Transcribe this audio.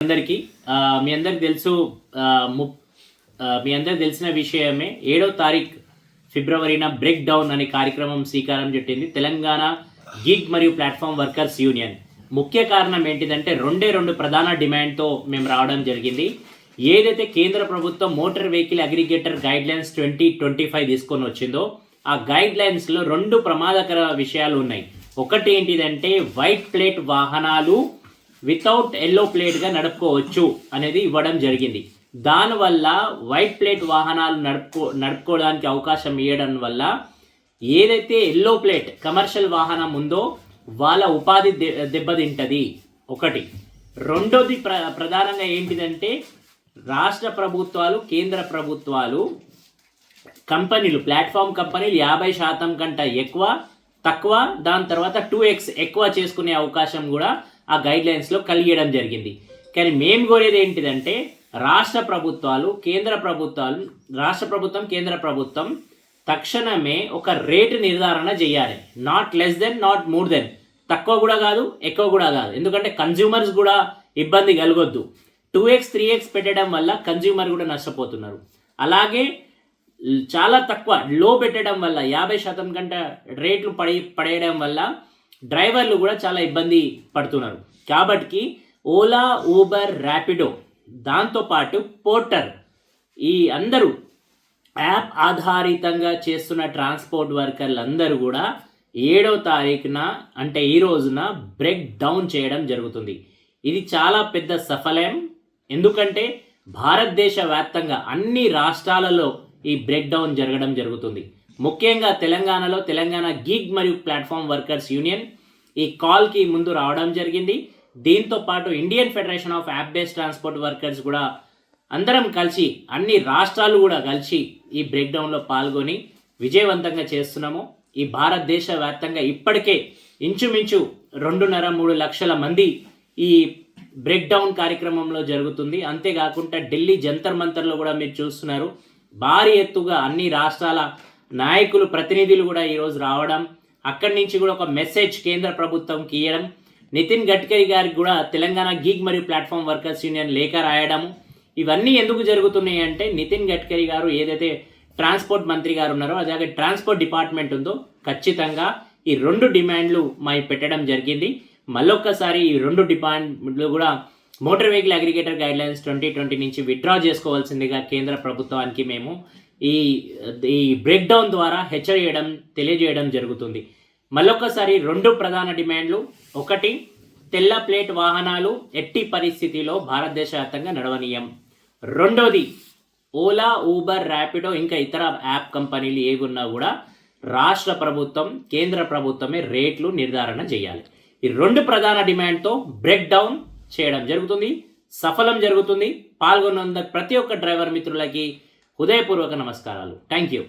అందరికీ మీ అందరికి తెలుసు ము- మీ అందరికి తెలిసిన విషయమే ఏడో తారీఖు ఫిబ్రవరిన బ్రేక్ డౌన్ అనే కార్యక్రమం శ్రీకారం చుట్టింది తెలంగాణ గిగ్ మరియు ప్లాట్ఫామ్ వర్కర్స్ యూనియన్. ముఖ్య కారణం ఏంటిదంటే రెండే రెండు ప్రధాన డిమాండ్తో మేము రావడం జరిగింది. ఏదైతే కేంద్ర ప్రభుత్వం motor vehicle aggregator guidelines twenty twenty five తీసుకొని వచ్చిందో ఆ గైడ్ లైన్స్లో రెండు ప్రమాదకర విషయాలు ఉన్నాయి. ఒకటి ఏంటిదంటే వైట్ ప్లేట్ వాహనాలు వితౌట్ ఎల్లో ప్లేట్గా నడుపుకోవచ్చు అనేది ఇవ్వడం జరిగింది. దానివల్ల వైట్ ప్లేట్ వాహనాలు నడుపుకో నడుపుకోవడానికి అవకాశం ఇవ్వడం వల్ల ఏదైతే ఎల్లో ప్లేట్ కమర్షియల్ వాహనం ఉందో వాళ్ళ ఉపాధి దె- దెబ్బతింటది. ఒకటి. రెండోది ప్ర ప్రధానంగా ఏంటిదంటే రాష్ట్ర ప్రభుత్వాలు కేంద్ర ప్రభుత్వాలు కంపెనీలు ప్లాట్ఫామ్ కంపెనీలు యాభై శాతం కంటే ఎక్కువ తక్కువ దాని తర్వాత టూ ఎక్స్ ఎక్కువ చేసుకునే అవకాశం కూడా ఆ గైడ్లైన్స్లో కలిగేయడం జరిగింది. కానీ మేము కోరేది ఏంటిదంటే రాష్ట్ర ప్రభుత్వాలు కేంద్ర ప్రభుత్వాలు రాష్ట్ర ప్రభుత్వం కేంద్ర ప్రభుత్వం తక్షణమే ఒక రేటు నిర్ధారణ చేయాలి. Not less than not more than తక్కువ కూడా కాదు ఎక్కువ కూడా కాదు. ఎందుకంటే కన్జ్యూమర్స్ కూడా ఇబ్బంది కలగొద్దు. టూ ఎక్స్ త్రీ ఎక్స్ పెట్టడం వల్ల కన్జ్యూమర్ కూడా నష్టపోతున్నారు. అలాగే చాలా తక్కువ లో పెట్టడం వల్ల యాభై శాతం కంటే రేట్లు పడి పడేయడం వల్ల డ్రైవర్లు కూడా చాలా ఇబ్బంది పడుతున్నారు. కాబట్టి ఓలా ఊబర్ ర్యాపిడో దాంతోపాటు పోర్టర్ ఈ అందరూ యాప్ ఆధారితంగా చేస్తున్న ట్రాన్స్పోర్ట్ వర్కర్లు అందరూ కూడా ఏడో తారీఖున అంటే ఈ రోజున బ్రేక్ డౌన్ చేయడం జరుగుతుంది. ఇది చాలా పెద్ద సఫలం. ఎందుకంటే భారతదేశ వ్యాప్తంగా అన్ని రాష్ట్రాలలో ఈ బ్రేక్ డౌన్ జరగడం జరుగుతుంది. ముఖ్యంగా తెలంగాణలో తెలంగాణ గిగ్ మరియు ప్లాట్ఫామ్ వర్కర్స్ యూనియన్ ఈ కాల్కి ముందు రావడం జరిగింది. దీంతో పాటు Indian federation of app based transport workers కూడా అందరం కలిసి అన్ని రాష్ట్రాలు కూడా కలిసి ఈ బ్రేక్డౌన్లో పాల్గొని విజయవంతంగా చేస్తున్నాము. ఈ భారతదేశ వ్యాప్తంగా ఇప్పటికే ఇంచుమించు రెండున్నర మూడు లక్షల మంది ఈ బ్రేక్డౌన్ కార్యక్రమంలో జరుగుతుంది. అంతేకాకుండా ఢిల్లీ జంతర్ మంతర్లో కూడా మీరు చూస్తున్నారు. భారీ ఎత్తుగా అన్ని రాష్ట్రాల నాయకులు ప్రతినిధులు కూడా ఈరోజు రావడం అక్కడి నుంచి కూడా ఒక మెసేజ్ కేంద్ర ప్రభుత్వంకి ఇవ్వడం నితిన్ గడ్కరీ గారికి కూడా తెలంగాణ గీగ్ మరియు ప్లాట్ఫామ్ వర్కర్స్ యూనియన్ లేఖ రాయడము ఇవన్నీ ఎందుకు జరుగుతున్నాయి అంటే నితిన్ గడ్కరీ గారు ఏదైతే ట్రాన్స్పోర్ట్ మంత్రి గారు ఉన్నారో అలాగే ట్రాన్స్పోర్ట్ డిపార్ట్మెంట్ ఉందో ఖచ్చితంగా ఈ రెండు డిమాండ్లు మై పెట్టడం జరిగింది. మళ్ళొక్కసారి ఈ రెండు డిపాండ్లు కూడా motor vehicle aggregator guidelines twenty twenty నుంచి విత్డ్రా చేసుకోవాల్సిందిగా కేంద్ర ప్రభుత్వానికి మేము ఈ ఈ బ్రేక్డౌన్ ద్వారా హెచ్చరియడం తెలియజేయడం జరుగుతుంది. మరొకసారి రెండు ప్రధాన డిమాండ్లు. ఒకటి తెల్ల ప్లేట్ వాహనాలు ఎట్టి పరిస్థితిలో భారతదేశ వ్యాప్తంగా నడవనీయం. రెండోది ఓలా ఊబర్ ర్యాపిడో ఇంకా ఇతర యాప్ కంపెనీలు ఏగున్నా కూడా రాష్ట్ర ప్రభుత్వం కేంద్ర ప్రభుత్వమే రేట్లు నిర్ధారణ చేయాలి. ఈ రెండు ప్రధాన డిమాండ్తో బ్రేక్ డౌన్ చేయడం జరుగుతుంది. సఫలం జరుగుతుంది. పాల్గొన్నందుకు ప్రతి ఒక్క డ్రైవర్ మిత్రులకి హృదయపూర్వక నమస్కారాలు. Thank you